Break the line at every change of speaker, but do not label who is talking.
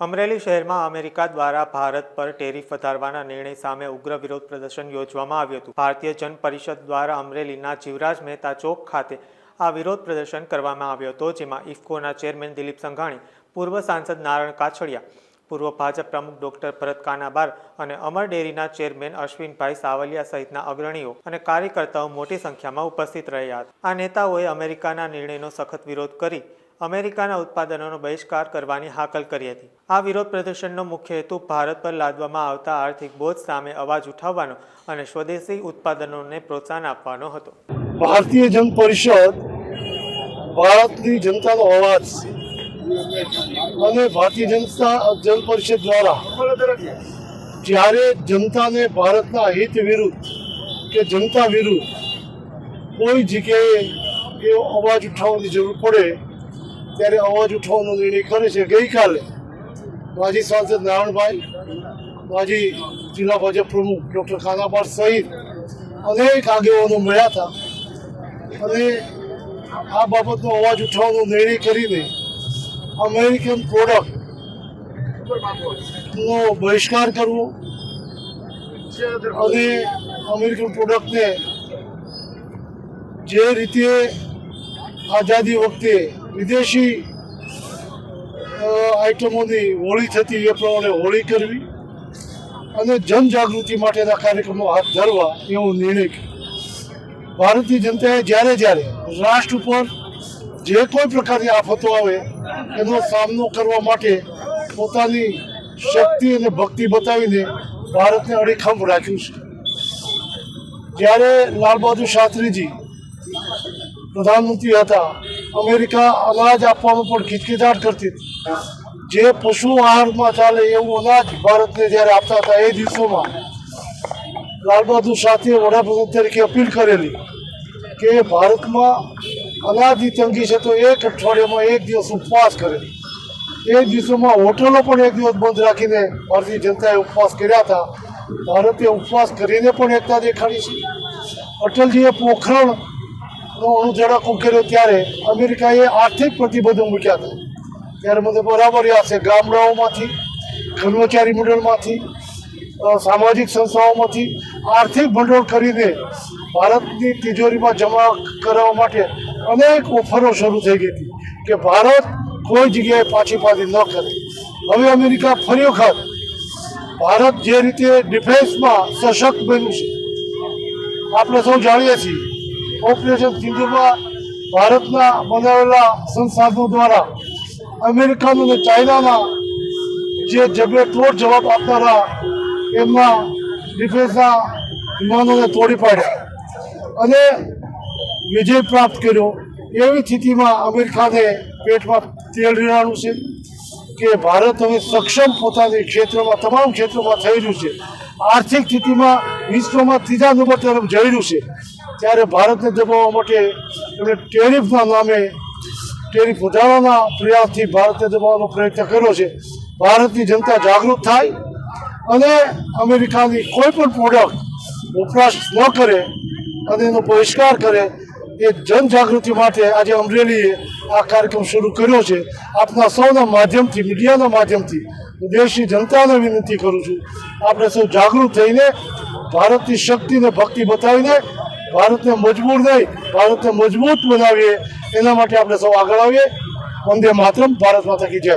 અમરેલી શહેરમાં અમેરિકા દ્વારા ભારત પર ટેરિફ વધારવાના નિર્ણય સામે ઉગ્ર વિરોધ પ્રદર્શન યોજવામાં આવ્યું હતું. ભારતીય જન પરિષદ દ્વારા અમરેલીના જીવરાજ મહેતા ચોક ખાતે આ વિરોધ પ્રદર્શન કરવામાં આવ્યો હતો, જેમાં ઇફકોના ચેરમેન દિલીપ સંઘાણી, પૂર્વ સાંસદ નારાયણ કાછડિયા, પૂર્વ ભાજપ પ્રમુખ ડોક્ટર ભરત કાનાબાર અને અમર ડેરીના ચેરમેન અશ્વિનભાઈ સાવલિયા સહિતના અગ્રણીઓ અને કાર્યકર્તાઓ મોટી સંખ્યામાં ઉપસ્થિત રહ્યા હતા. આ નેતાઓએ અમેરિકાના નિર્ણયનો સખત વિરોધ કરી અમેરિકાના ઉત્પાદનોનો બહિષ્કાર કરવાની હાકલ કરી હતી. આ વિરોધ પ્રદર્શનનો મુખ્ય હેતુ ભારત પર લાદવામાં આવતા આર્થિક બોજ સામે અવાજ ઉઠાવવાનો અને સ્વદેશી ઉત્પાદનોને પ્રોત્સાહન આપવાનો હતો.
ભારતીય જન પરિષદ ભારતની જનતાનો અવાજ અને ભારતીય જનતા જન પરિષદ દ્વારા જ્યારે જનતાને ભારતના હિત વિરુદ્ધ કે જનતા વિરુદ્ધ કોઈ જગ્યાએ એવો અવાજ ઉઠાવવાની જરૂર પડે ત્યારે અવાજ ઉઠાવવાનો નિર્ણય કરે છે ગઈકાલે. માજી સાંસદ નારાયણભાઈ માજી જિલ્લા ભાજપ પ્રમુખ ડૉક્ટર ખાનાપાટ સહિત અનેક આગેવાનો મળ્યા હતા. અને આ બાબતનો અવાજ ઉઠાવવાનો નિર્ણય કરીને અમેરિકન પ્રોડક્ટનો બહિષ્કાર કરવો અને અમેરિકન પ્રોડક્ટને જે રીતે આઝાદી વખતે વિદેશી આઈટમોની હોળી થતી એ પ્રમાણે હોળી કરવી અને જનજાગૃતિ માટેના કાર્યક્રમો હાથ ધરવા એવો નિર્ણય કર્યો. ભારતીય જનતાએ જ્યારે જ્યારે રાષ્ટ્ર ઉપર જે કોઈ પ્રકારની આફતો આવે, એનો સામનો કરવા માટે પોતાની શક્તિ અને ભક્તિ બતાવીને ભારતને અડીખમ રાખ્યું છે. જ્યારે લાલ બહાદુર શાસ્ત્રીજી પ્રધાનમંત્રી હતા અમેરિકા અનાજ આપવામાં પણ ખીચખીચાટ કરતી હતી. જે પશુ આહારમાં ચાલે એવું અનાજ ભારતને જ્યારે આપતા હતા એ દિવસોમાં લાલ બહાદુર શાસ્ત્રીએ વડાપ્રધાન તરીકે અપીલ કરેલી કે ભારતમાં અનાજની તંગી છે તો એક અઠવાડિયામાં એક દિવસ ઉપવાસ કરે. એ દિવસોમાં હોટલો પણ એક દિવસ બંધ રાખીને ભારતીય જનતાએ ઉપવાસ કર્યા હતા. ભારતે ઉપવાસ કરીને પણ એકતા દેખાડી છે. અટલજીએ પોખરણનો અણુ ધડાકો કર્યો ત્યારે અમેરિકાએ આર્થિક પ્રતિબંધો મૂક્યા હતા. ત્યારે મને બરાબર યાદ છે, ગામડાઓમાંથી, કર્મચારી મંડળમાંથી સામાજિક સંસ્થાઓમાંથી આર્થિક ભંડોળ કરીને ભારતની તિજોરીમાં જમા કરાવવા માટે અનેક ઓફરો શરૂ થઈ ગઈ હતી કે ભારત કોઈ જગ્યાએ પાછી પાછી ન કરે. હવે અમેરિકા ફરી વખત ભારત જે રીતે ડિફેન્સમાં સશક્ત બન્યું છે. આપણે સૌ જાણીએ છીએ ઓપરેશન સિંધુમાં ભારતના બનાવેલા સંસાધનો દ્વારા અમેરિકન અને ચાઇનાના જે જબે તોડ જવાબ આપનારા એમના ડિફેન્સના વિમાનોને તોડી પાડ્યા. અને વિજય પ્રાપ્ત કર્યો. એવી સ્થિતિમાં અમેરિકાને પેટમાં તેલ રેડાણું છે કે ભારત હવે સક્ષમ પોતાની ક્ષેત્રમાં, તમામ ક્ષેત્રોમાં થઈ રહ્યું છે. આર્થિક સ્થિતિમાં વિશ્વમાં ત્રીજા નંબર તરફ જઈ રહ્યું છે. ત્યારે ભારતને દબાવવા માટે એમણે ટેરિફના નામે ટેરિફ વધારવાના પ્રયાસથી ભારતને દબાવવાનો પ્રયત્ન કર્યો છે. ભારતની જનતા જાગૃત થાય અને અમેરિકાની કોઈ પણ પ્રોડક્ટ વપરાશ ન કરે અને એનો બહિષ્કાર કરે એ જનજાગૃતિ માટે આજે અમરેલીએ આ કાર્યક્રમ શરૂ કર્યો છે. આપના સૌના માધ્યમથી, મીડિયાના માધ્યમથી હું દેશની જનતાને વિનંતી કરું છું. આપણે સૌ જાગૃત થઈને, ભારતની શક્તિને ભક્તિ બતાવીને ભારતને મજબૂર નહીં, ભારતને મજબૂત બનાવીએ. એના માટે આપણે સૌ આગળ આવીએ. વંદે માતરમ, ભારત માતા કી જય.